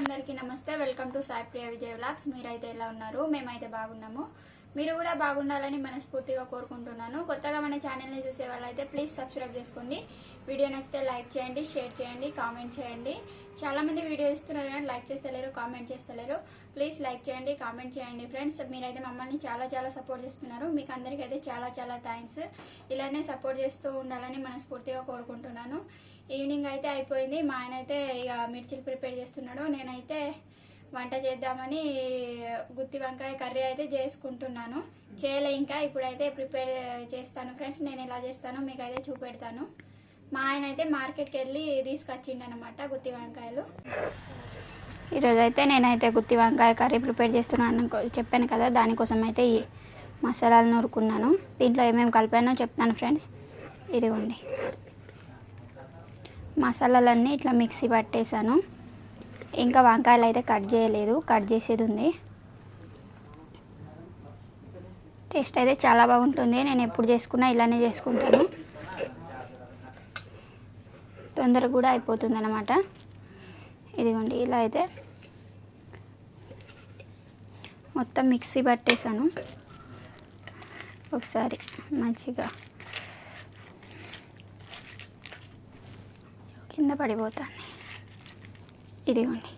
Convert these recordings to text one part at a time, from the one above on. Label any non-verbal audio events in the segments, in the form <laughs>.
అందరికీ నమస్తే. Welcome to Sai Priya Vijay vlogs మీరైతే ఎలా ఉన్నారు? మేమైతే బాగున్నాము. మీరు కూడా బాగుండాలని మనస్ఫూర్తిగా కోరుకుంటున్నాను. కొత్తగా మన ఛానల్ని చూసే వాళ్ళైతే ప్లీజ్ సబ్స్క్రైబ్ చేసుకోండి. వీడియో నచ్చితే లైక్ చేయండి షేర్ చేయండి కామెంట్ చేయండి. చాలామంది వీడియో ఇస్తున్నారు కానీ లైక్ చేస్తలేరు కామెంట్ చేస్తలేరు. ప్లీజ్ లైక్ చేయండి కామెంట్ చేయండి ఫ్రెండ్స్ మీరైతే మమ్మల్ని చాలా చాలా సపోర్ట్ చేస్తున్నారు. మీకు అందరికీ అయితే చాలా చాలా థ్యాంక్స్ ఇలానే సపోర్ట్ చేస్తూ ఉండాలని మనస్ఫూర్తిగా కోరుకుంటున్నాను. ఈవినింగ్ అయితే అయిపోయింది. మా ఆయన అయితే ఇక మిర్చిలు ప్రిపేర్ చేస్తున్నాడు. నేనైతే వంట చేద్దామని గుత్తి వంకాయ కర్రీ అయితే చేసుకుంటున్నాను. చేయలే ఇంకా ఇప్పుడైతే ప్రిపేర్ చేస్తాను ఫ్రెండ్స్. నేను ఎలా చేస్తానో మీకు అయితే చూపెడతాను. మా ఆయన అయితే మార్కెట్కి వెళ్ళి తీసుకొచ్చిండు అనమాట గుత్తి వంకాయలు. ఈరోజు అయితే నేనైతే గుత్తి వంకాయ కర్రీ ప్రిపేర్ చేస్తున్నాను చెప్పాను కదా దానికోసం అయితే ఈ మసాలాలు నూరుకున్నాను. దీంట్లో ఏమేమి కలిపానో చెప్తాను ఫ్రెండ్స్. ఇదిగోండి. మసాలాలన్నీ ఇట్లా మిక్సీ పట్టేశాను. ఇంకా వంకాయలు అయితే కట్ చేయలేదు కట్ చేసేది ఉంది. టేస్ట్ అయితే చాలా బాగుంటుంది నేను ఎప్పుడు చేసుకున్నా ఇలానే చేసుకుంటాను. తొందరగా కూడా అయిపోతుంది అనమాట ఇదిగోండి ఇలా అయితే మొత్తం మిక్సీ పట్టేశాను. ఒకసారి మంచిగా కింద పడిపోతాను. ఇదిగోండి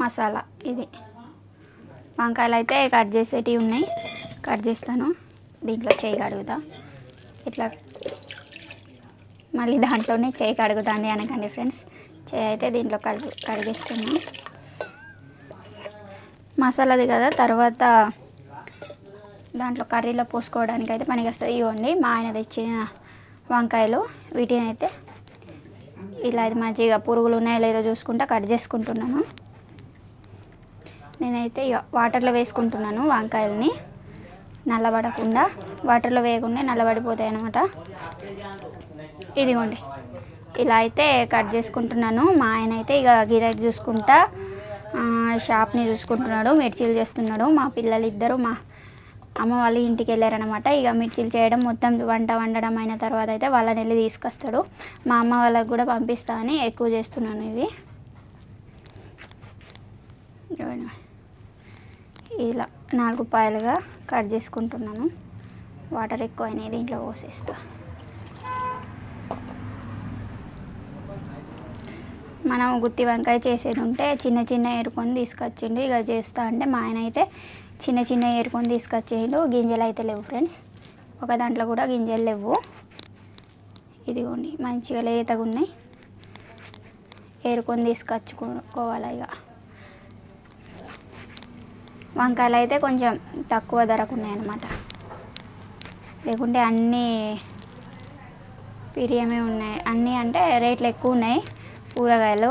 మసాలా ఇది. వంకాయలు అయితే కట్ చేసేటివి ఉన్నాయి. కట్ చేస్తాను. దీంట్లో చేయి కడుగుతా. ఇట్లా మళ్ళీ దాంట్లోనే చేయి కడుగుతుంది అనకండి ఫ్రెండ్స్. చేయి అయితే దీంట్లో కడుగు కడిగేస్తున్నాను మసాలాది కదా తర్వాత దాంట్లో కర్రీలో పోసుకోవడానికి అయితే పనికి వస్తుంది ఇవ్వండి మా ఆయన తెచ్చిన వంకాయలు. వీటిని అయితే ఇలా ఇది మంచిగా పురుగులు ఉన్నాయో లేదో చూసుకుంటా కట్ చేసుకుంటున్నాను. నేనైతే ఇక వాటర్లో వేసుకుంటున్నాను వంకాయలని. నల్లబడకుండా వాటర్లో వేయకుండా నల్లబడిపోతాయి అన్నమాట. ఇదిగోండి. ఇలా అయితే కట్ చేసుకుంటున్నాను. మా ఆయన అయితే ఇక గిరాకీ చూసుకుంటా షాప్ని చూసుకుంటున్నాడు మిర్చీలు చేస్తున్నాడు. మా పిల్లలు ఇద్దరు మా అమ్మ వాళ్ళ ఇంటికి వెళ్ళారనమాట ఇక మిర్చిలు చేయడం మొత్తం వంట వండడం అయిన తర్వాత అయితే వాళ్ళని వెళ్ళి తీసుకొస్తాడు. మా అమ్మ వాళ్ళకి కూడా పంపిస్తా అని ఎక్కువ చేస్తున్నాను ఇవి. ఇలా నాలుగు పాయలుగా కట్ చేసుకుంటున్నాను. వాటర్ ఎక్కువ అయినాయి దీంట్లో పోసేస్తా. మనం గుత్తి వంకాయ చేసేది ఉంటే చిన్న చిన్న ఏరుకొని తీసుకొచ్చిండు. ఇక చేస్తా అంటే మా ఆయన అయితే చిన్న చిన్న ఏరుకొని తీసుకొచ్చిండు గింజలు అయితే లేవు ఫ్రెండ్స్. ఒక దాంట్లో కూడా గింజలు లేవు. ఇదిగోండి మంచిగా లేతగా ఉన్నాయి. ఏరుకొని తీసుకొచ్చుకోవాలి ఇక. వంకాయలు అయితే కొంచెం తక్కువ ధరకు ఉన్నాయన్నమాట. లేకుంటే అన్నీ పిరియమే ఉన్నాయి. అన్నీ అంటే రేట్లు ఎక్కువ ఉన్నాయి కూరగాయలు.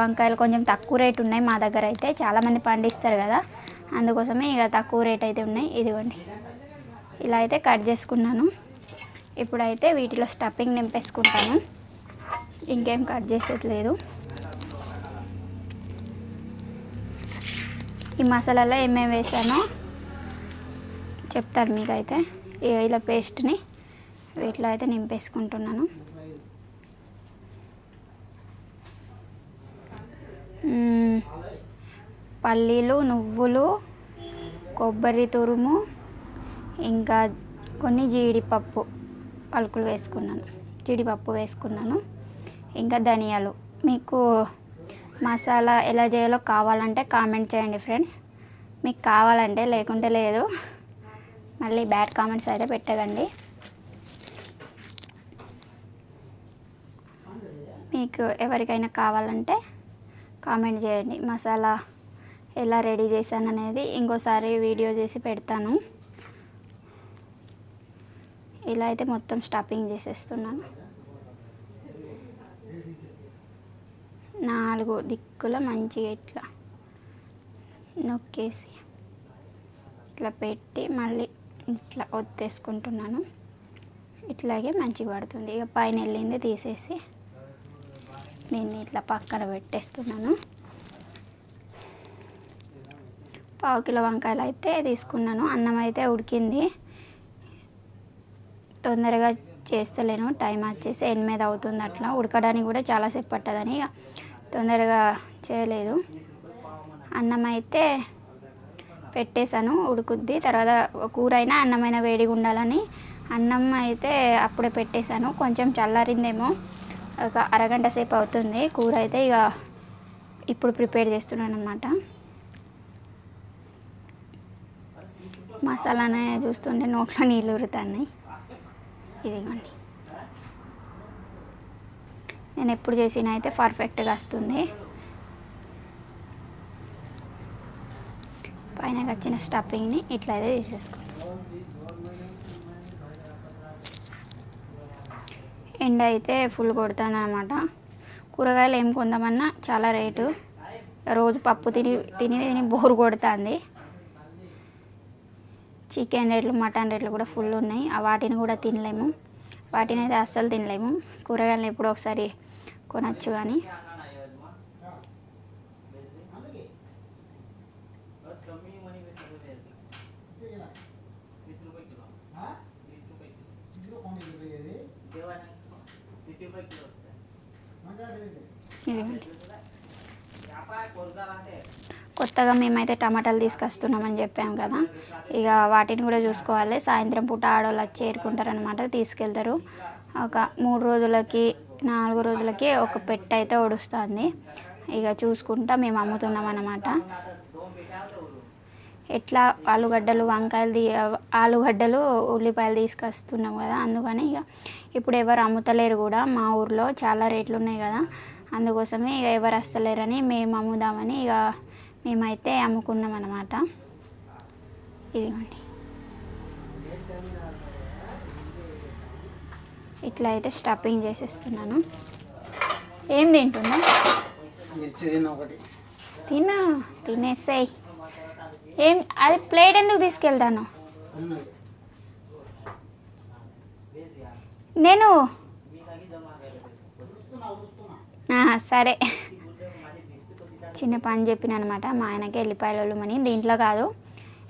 వంకాయలు కొంచెం తక్కువ రేటు ఉన్నాయి మా దగ్గర అయితే. చాలామంది పండిస్తారు కదా. అందుకోసమే ఇక తక్కువ రేట్ అయితే ఉన్నాయి. ఇదిగోండి. ఇలా అయితే కట్ చేసుకున్నాను. ఇప్పుడైతే వీటిలో స్టఫింగ్ నింపేసుకుంటాను. ఇంకేం కట్ చేసేట్లేదు. ఈ మసాలాలో ఏమేమి వేసానో చెప్తాను మీకైతే. ఈ ఇలా పేస్ట్ని వీటిలో అయితే నింపేసుకుంటున్నాను. పల్లీలు నువ్వులు కొబ్బరి తురుము ఇంకా కొన్ని జీడిపప్పు పలుకులు వేసుకున్నాను. జీడిపప్పు వేసుకున్నాను. ఇంకా ధనియాలు. మీకు మసాలా ఎలా చేయాలో కావాలంటే కామెంట్ చేయండి ఫ్రెండ్స్. మీకు కావాలంటే లేకుంటే లేదు. మళ్ళీ బ్యాడ్ కామెంట్స్ అయితే పెట్టకండి మీకు ఎవరికైనా కావాలంటే కామెంట్ చేయండి. మసాలా ఎలా రెడీ చేశాను అనేది ఇంకోసారి వీడియో చేసి పెడతాను. ఇలా అయితే మొత్తం స్టఫింగ్ చేసేస్తున్నాను. నాలుగు దిక్కుల మంచిగా ఇట్లా నొక్కేసి ఇట్లా పెట్టి మళ్ళీ ఇట్లా ఒత్తేసుకుంటున్నాను. ఇట్లాగే మంచిగా పడుతుంది. ఇక పైన వెళ్ళింది తీసేసి దీన్ని ఇట్లా పక్కన పెట్టేస్తున్నాను. పావు కిలో వంకాయలు అయితే తీసుకున్నాను. అన్నం అయితే ఉడికింది. తొందరగా చేస్తలేను. టైం వచ్చేసి ఎనిమిది అవుతుంది అట్లా. ఉడకడానికి కూడా చాలాసేపు పట్టదని ఇక తొందరగా చేయలేదు. అన్నం అయితే పెట్టేశాను. ఉడుకుద్ది. తర్వాత కూర అయినా అన్నమైన వేడిగా ఉండాలని అన్నం అయితే అప్పుడే పెట్టేశాను. కొంచెం చల్లారిందేమో. ఒక అరగంట సేపు అవుతుంది. కూర అయితే ఇక ఇప్పుడు ప్రిపేర్ చేస్తున్నాను అనమాట మసాలానే చూస్తుంటే నోట్లో నీళ్ళు ఉరుతున్నాయి ఇదిగోండి. నేను ఎప్పుడు చేసిన అయితే పర్ఫెక్ట్గా వస్తుంది. పైన వచ్చిన స్టఫింగ్ని ఇట్లా అయితే తీసేసుకుంటాం. ఎండ అయితే ఫుల్ కొడుతుంది అనమాట కూరగాయలు ఏం కొందామన్నా చాలా రేటు. రోజు పప్పు తిని తిని తిని బోరు కొడుతుంది. చికెన్ రేట్లు మటన్ రేట్లు కూడా ఫుల్ ఉన్నాయి. ఆ వాటిని కూడా తినలేము. వాటిని అయితే అస్సలు తినలేము. కూరగాయలను ఎప్పుడో ఒకసారి కొనచ్చు కానీ. ఇదిగోండి. కొత్తగా మేమైతే టమాటాలు తీసుకొస్తున్నామని చెప్పాం కదా. ఇక వాటిని కూడా చూసుకోవాలి. సాయంత్రం పూట ఆడవాళ్ళు వచ్చి ఏరుకుంటారనమాట తీసుకెళ్తారు. ఒక మూడు రోజులకి నాలుగు రోజులకి ఒక పెట్ట అయితే ఒడుస్తుంది. ఇక చూసుకుంటా మేము అమ్ముతున్నాం అన్నమాట. ఎట్లా ఆలుగడ్డలు వంకాయలు తీ ఆలుగడ్డలు ఉల్లిపాయలు తీసుకొస్తున్నాం కదా అందుకని ఇక ఇప్పుడు ఎవరు అమ్ముతలేరు కూడా. మా ఊర్లో చాలా రేట్లు ఉన్నాయి కదా. అందుకోసమే ఇక ఎవరు వస్తలేరని మేము అమ్ముదామని ఇక మేమైతే అమ్ముకున్నాం అన్నమాట ఇదిగోండి. ఇట్లా అయితే స్టఫింగ్ చేసేస్తున్నాను. ఏం తింటున్నా తిను తినేసాయి. ఏం అది ప్లేట్ ఎందుకు తీసుకెళ్తాను? నేను? సరే. చిన్న పని చెప్పిన అనమాట మా ఆయనకి ఎల్లిపాయలు అని దీంట్లో కాదు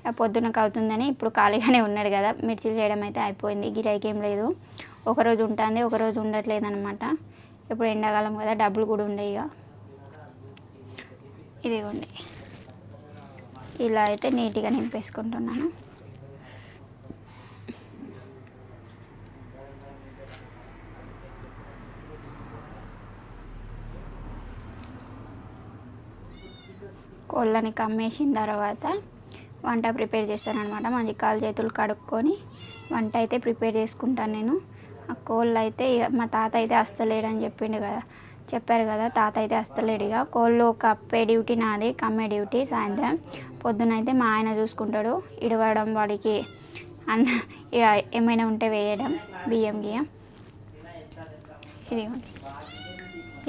ఆ పొద్దునకు అవుతుందని ఇప్పుడు ఖాళీగానే ఉన్నాడు కదా. మిర్చిలు చేయడం అయితే అయిపోయింది. గిరాకీ ఏం లేదు. ఒకరోజు ఉంటుంది ఒకరోజు ఉండట్లేదు అనమాట ఇప్పుడు ఎండాకాలం కదా డబ్బులు కూడా ఉండే ఇక ఇదిగోండి. ఇలా అయితే నీట్గా నింపేసుకుంటున్నాను. కోళ్ళని కమ్మేసిన తర్వాత వంట ప్రిపేర్ చేస్తానమాట మంచి కాలు చేతులు కడుక్కొని వంట అయితే ప్రిపేర్ చేసుకుంటాను నేను. ఆ కోళ్ళు అయితే ఇక మా తాత అయితే అస్తలేడని చెప్పిండు కదా. చెప్పారు కదా తాత అయితే అస్తలేడు ఇక. కోళ్ళు కప్పే డ్యూటీ నాది కమ్మే డ్యూటీ సాయంత్రం. పొద్దునైతే మా ఆయన చూసుకుంటాడు ఇడవడం వాడికి అన్న ఇక ఏమైనా ఉంటే వేయడం బియ్యం గియ్యం. ఇది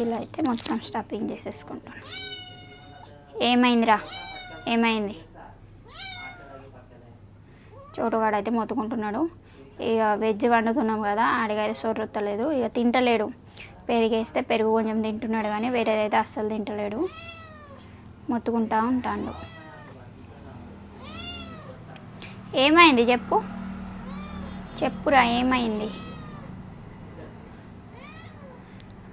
ఇలా అయితే మొత్తం స్టఫింగ్ చేసేసుకుంటాను ఏమైందిరా? ఏమైంది? చోటుగాడు అయితే మొత్తుకుంటున్నాడు. ఇక వెజ్ వండుతున్నాం కదా ఆడిగైతే సొర్రొత్తలేదు ఇక తింటలేడు. పెరిగేస్తే పెరుగు కొంచెం తింటున్నాడు కానీ వేరేదైతే అస్సలు తింటలేడు. మొత్తుకుంటా ఉంటాడు. ఏమైంది చెప్పు? చెప్పురా ఏమైంది?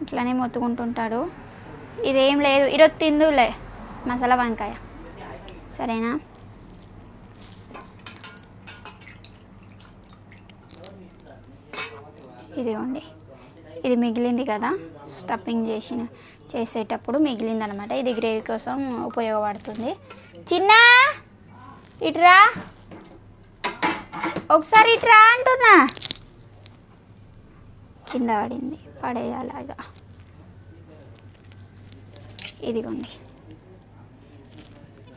ఇట్లానే మొత్తుకుంటుంటాడు. ఇదేం లేదు. ఈరోజు తిందులే. మసాలా వంకాయ. సరేనా? ఇదిగోండి. ఇది మిగిలింది కదా స్టఫింగ్ చేసిన చేసేటప్పుడు మిగిలింది అనమాట ఇది గ్రేవీ కోసం ఉపయోగపడుతుంది. చిన్న! ఇట్రా! ఒకసారి ఇట్రా అంటున్నా. కింద పడింది పడేయాలాగా ఇదిగోండి.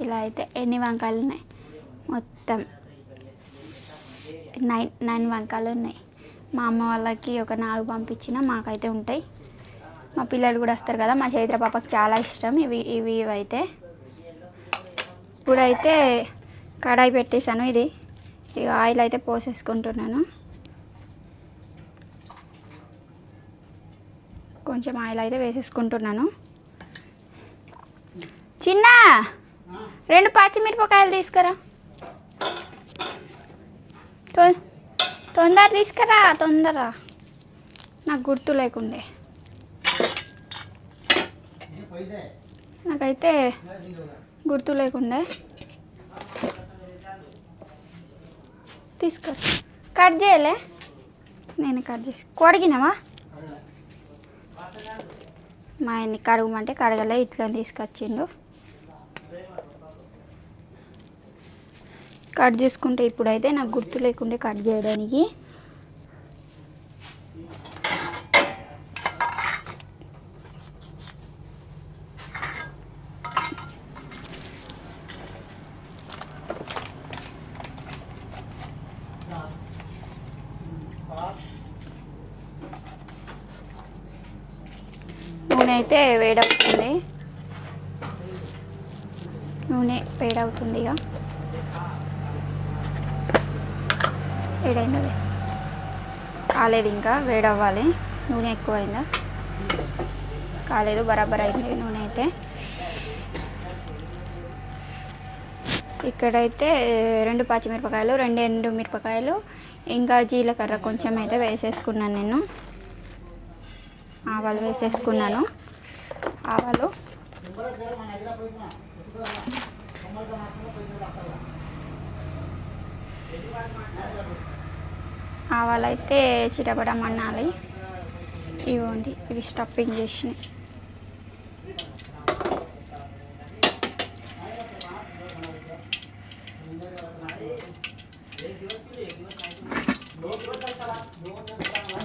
ఇలా అయితే ఎన్ని వంకాయలు ఉన్నాయి? మొత్తం నైన్ నైన్ వంకాయలు ఉన్నాయి. మా అమ్మ వాళ్ళకి ఒక నాలుగు పంపించిన మాకైతే ఉంటాయి. మా పిల్లలు కూడా వస్తారు కదా మా చైత్ర పాపకు చాలా ఇష్టం ఇవి ఇవి ఇవి అయితే. ఇప్పుడైతే కడాయి పెట్టేశాను ఇది. ఇక ఆయిల్ అయితే పోసేసుకుంటున్నాను. కొంచెం ఆయిల్ అయితే వేసేసుకుంటున్నాను. చిన్న! రెండు పచ్చిమిరపకాయలు తీసుకురా. తొందర తీసుకురా తొందర. నాకు గుర్తు లేకుండే. నాకైతే గుర్తు లేకుండే. తీసుకో కట్ చేయలే. నేను కట్ చేసి కొడిగినావా? మా ఆయన్ని కడగమంటే కడగలే ఇట్లా తీసుకొచ్చిండు. కట్ చేసుకుంటే ఇప్పుడైతే నాకు గుర్తు లేకుండా కట్ చేయడానికి. నూనె అయితే వేడవుతుంది. నూనె వేడవుతుంది ఇక. వేడైనది. కాలేదు ఇంకా వేడవ్వాలి. నూనె ఎక్కువైందా? కాలేదు బరాబర్ అయింది నూనె అయితే. ఇక్కడైతే రెండు పచ్చిమిరపకాయలు రెండు ఎండు మిరపకాయలు ఇంకా జీలకర్ర కొంచెం అయితే వేసేసుకున్నాను నేను. ఆవాలు వేసేసుకున్నాను. ఆవాలు. ఆవాలు అయితే చిటపడమన్నాలి ఇవ్వండి ఇవి స్టఫింగ్ చేసినాయి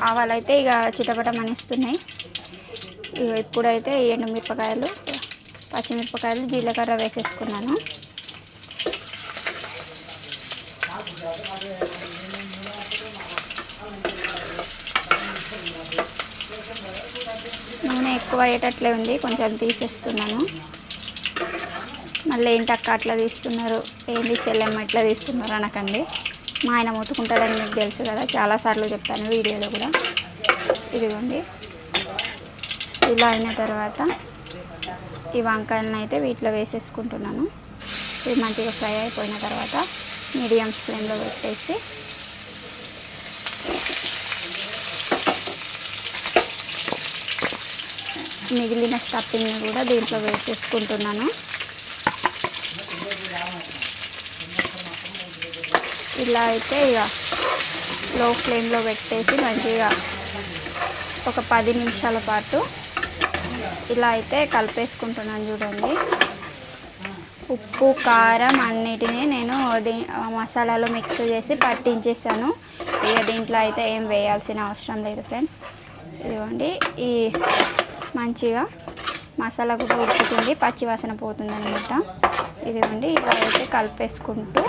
ఆవాలు అయితే ఇక చిటపటమనిస్తున్నాయి ఇక ఇప్పుడైతే ఎండుమిరపకాయలు పచ్చిమిరపకాయలు జీలకర్ర వేసేసుకున్నాను నూనె ఎక్కువ అయ్యేటట్లే ఉంది. కొంచెం తీసేస్తున్నాను. మళ్ళీ ఏంటి అక్క అట్లా తీస్తున్నారు? ఏంటి చెల్లెమ్మ ఎట్లా తీస్తున్నారు అనకండి. మా ఆయన ముట్టుకుంటారని మీకు తెలుసు కదా. చాలాసార్లు చెప్పాను వీడియోలో కూడా. ఇదిగోండి. ఇలా అయిన తర్వాత ఈ వంకాయలను అయితే వీటిలో వేసేసుకుంటున్నాను. ఇవి మంచిగా ఫ్రై అయిపోయిన తర్వాత మీడియం ఫ్లేమ్లో పెట్టేసి మిగిలిన స్టఫింగ్ని కూడా దీంట్లో వేసేసుకుంటున్నాను. ఇలా అయితే ఇక లో ఫ్లేమ్లో పెట్టేసి మంచిగా ఒక పది నిమిషాల పాటు ఇలా అయితే కలిపేసుకుంటున్నాను చూడండి. ఉప్పు కారం అన్నిటినీ నేను దీ మసాలాలో మిక్స్ చేసి పట్టించేసాను. ఇక దీంట్లో అయితే ఏం వేయాల్సిన అవసరం లేదు ఫ్రెండ్స్. ఇదిగోండి ఈ మంచిగా మసాలా కూడా ఉడుకుతుంది పచ్చి వాసన పోతుంది అనమాట ఇదిగోండి ఇలా అయితే కలిపేసుకుంటూ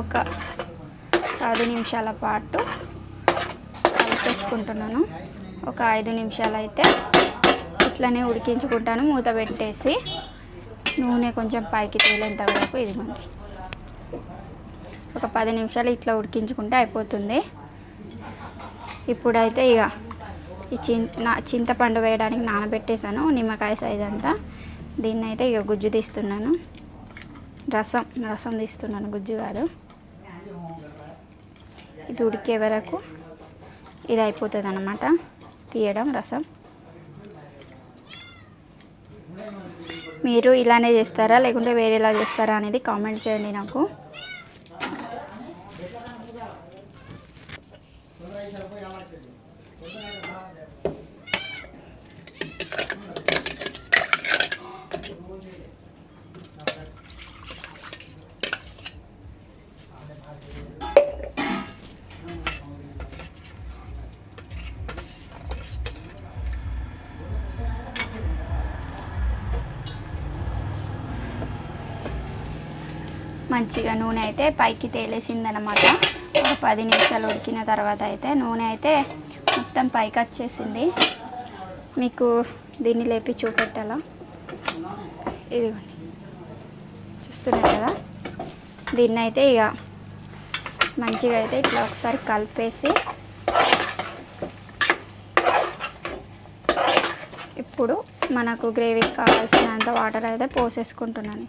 ఒక పది నిమిషాల పాటు కలిపేసుకుంటున్నాను. ఒక ఐదు నిమిషాలు అయితే ఇట్లనే ఉడికించుకుంటాను మూత పెట్టేసి నూనె కొంచెం పైకి తేలేంత వరకు ఇదిగోండి. ఒక పది నిమిషాలు ఇట్లా ఉడికించుకుంటే అయిపోతుంది. ఇప్పుడైతే ఇక ఈ నా చింతపండు వేయడానికి నానబెట్టేశాను నిమ్మకాయ సైజ్ అంతా. దీన్ని అయితే ఇక గుజ్జు తీస్తున్నాను. రసం రసం తీస్తున్నాను గుజ్జు కాదు ఇది ఉడికే వరకు ఇది అయిపోతుంది అన్నమాట తీయడం రసం. మీరు ఇలానే చేస్తారా లేకుంటే వేరేలా చేస్తారా అనేది కామెంట్ చేయండి నాకు. మంచిగా నూనె అయితే పైకి తేలేసిందనమాట ఒక పది నిమిషాలు ఉడికిన తర్వాత అయితే నూనె అయితే మొత్తం పైకి వచ్చేసింది. మీకు దీన్ని లేపి చూపెట్టాలా? ఇదిగోండి. చూస్తున్నారు కదా? దీన్ని అయితే ఇక మంచిగా అయితే ఇట్లా ఒకసారి కలిపేసి ఇప్పుడు మనకు గ్రేవీకి కావాల్సినంత వాటర్ అయితే పోసేసుకుంటున్నాను.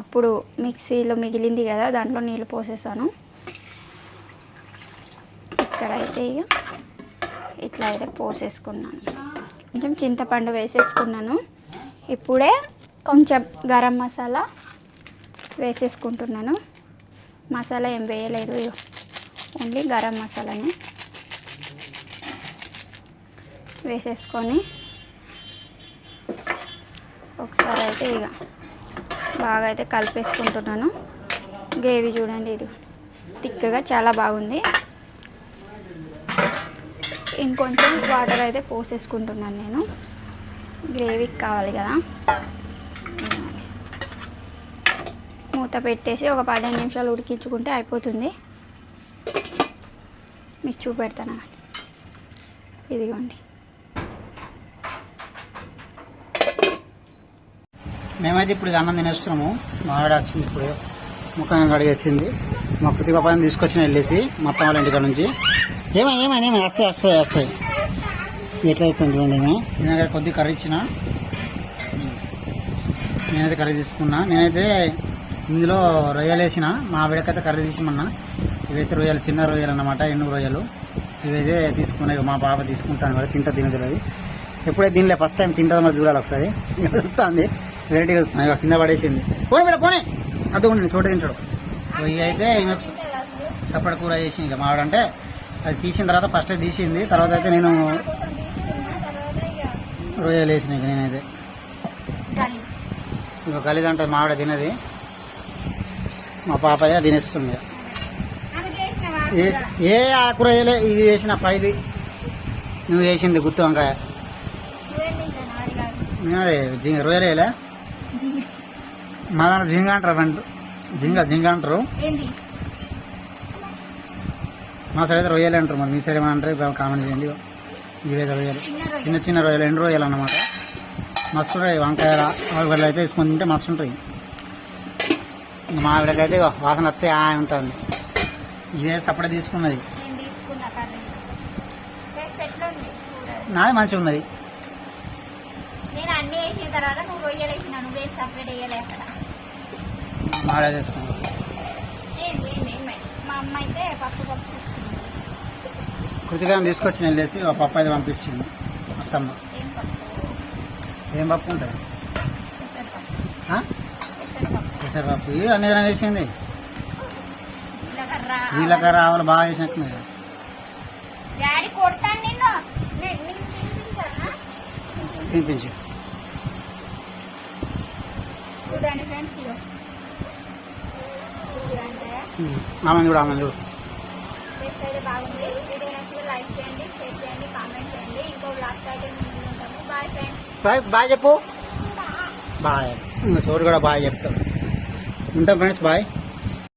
అప్పుడు మిక్సీలో మిగిలింది కదా దాంట్లో నీళ్ళు పోసేసాను. ఇక్కడైతే ఇక ఇట్లా అయితే పోసేసుకున్నాను. కొంచెం చింతపండు వేసేసుకున్నాను. ఇప్పుడే కొంచెం గరం మసాలా వేసేసుకుంటున్నాను. మసాలా ఏం వేయలేదు ఓన్లీ గరం మసాలాని వేసేసుకొని ఒకసారి అయితే ఇక బాగా అయితే కలిపేసుకుంటున్నాను గ్రేవీ చూడండి ఇది. తిక్కగా చాలా బాగుంది. ఇంకొంచెం వాటర్ అయితే పోసేసుకుంటున్నాను నేను. గ్రేవీకి కావాలి కదా. మూత పెట్టేసి ఒక పదిహేను నిమిషాలు ఉడికించుకుంటే అయిపోతుంది. మీకు చూపెడతాను? ఇదిగోండి. మేమైతే ఇప్పుడు అన్నం తినేస్తున్నాము. మా ఆవిడ వచ్చింది ఇప్పుడు. ముఖం కడిగి వచ్చింది. మా ప్రతి పాపని తీసుకొచ్చిన వెళ్ళేసి మొత్తం వాళ్ళ ఇంటికాడ నుంచి. ఏమై ఏమైనా ఏమై వస్తాయి వస్తాయి వస్తాయి. ఎట్లయితే చూడండి ఏమో. నేనైతే కొద్ది కర్రీ ఇచ్చిన. నేనైతే కర్రీ తీసుకున్నా. నేనైతే ఇందులో రొయ్యలు వేసిన. మా ఆవిడకైతే కర్రీ తీసిమన్నా. ఇవైతే రొయ్యలు చిన్న రొయ్యలు అన్నమాట ఎండు రొయ్యలు. ఇవైతే తీసుకున్నాయి మా పాప తీసుకుంటాను కూడా తింటా తినదు అది ఎప్పుడైతే దీనిలో ఫస్ట్ టైం తింటుందో మరి చూడాలి ఒకసారి. <laughs> చూస్తుంది వెరైటీగా వస్తుంది ఇక కింద పడేసింది. పోనీ మేడం పోనీ. అది ఉండి చోట తింటాడు. ఇవి అయితే ఈమె చప్పటి కూర చేసి ఇక మావాడంటే అది తీసిన తర్వాత ఫస్ట్ తీసింది తర్వాత అయితే నేను రొయ్యలు వేసిన ఇక నేనైతే. ఇంకా కలిదంటే మావిడ తినది మా పాపయ్య తినేస్తుంది. ఏ- ఆకుర వేయలే ఇది చేసిన ఫ్రైది నువ్వు చేసింది గుత్తి వంకాయ. అదే జింగ రొయ్యలు వేయలే? మా దాంట్లో జింగ అంటారు అంటారు జింగ జింగ అంటారు. మా సైడ్ అయితే రొయ్యలు అంటారు మరి. మీ సైడ్ ఏమైనా అంటారు? కామెంట్ చేయండి. ఇవైతే రొయ్యలు. చిన్న చిన్న రొయ్యలు ఎండు రొయ్యలు అన్నమాట. మస్తు ఉంటాయి. వంకాయల ఆలుగడ్డలు అయితే వేసుకొని తింటే మస్తు ఉంటాయి. ఇంకా మా ఆవిడకైతే వాసన వస్తే ఆ ఉంటుంది. ఇదే సపడే తీసుకున్నది. నాది మంచిగా ఉన్నది. నేను అన్ని వేసిన తర్వాత నువ్వు రొయ్యలు వేసిన నువ్వేం సపరేట్ వేయలే అక్కడ మా ఆవిడ తీసుకున్నది ఏంది ఏంది ఏమై మా అమ్మ అయితే పప్పు పప్పు ఇచ్చింది కృతికాన్ని తీసుకొచ్చి వెళ్ళేసి ఒక పప్పు అయితే పంపించింది. అత్తమ్మ. ఏం పప్పు ఉంటుంది? పెసరపప్పు. ఇది అన్ని విధంగా వేసింది జీలకర్ర ఆవులు బాగా వేసినట్టున్నాయి తినిపించు చూడండి ఫ్రెండ్స్ ఇగో చూడండి ఆమె చూడు ఆమె చూడు టేస్ట్ అయితే బాగుంది. వీడియో నచ్చితే లైక్ చేయండి షేర్ చేయండి కామెంట్ చేయండి. ఇంకో బ్లాగ్ అయితే మేము ముందు ఉంటాము. బాయ్ ఫ్రెండ్స్ బాయ్ బాయ్ చెప్పు. బాయ్. ఇంకా చోటు కూడా బాయ్ చెప్తాం. ఉంటాం ఫ్రెండ్స్ బాయ్.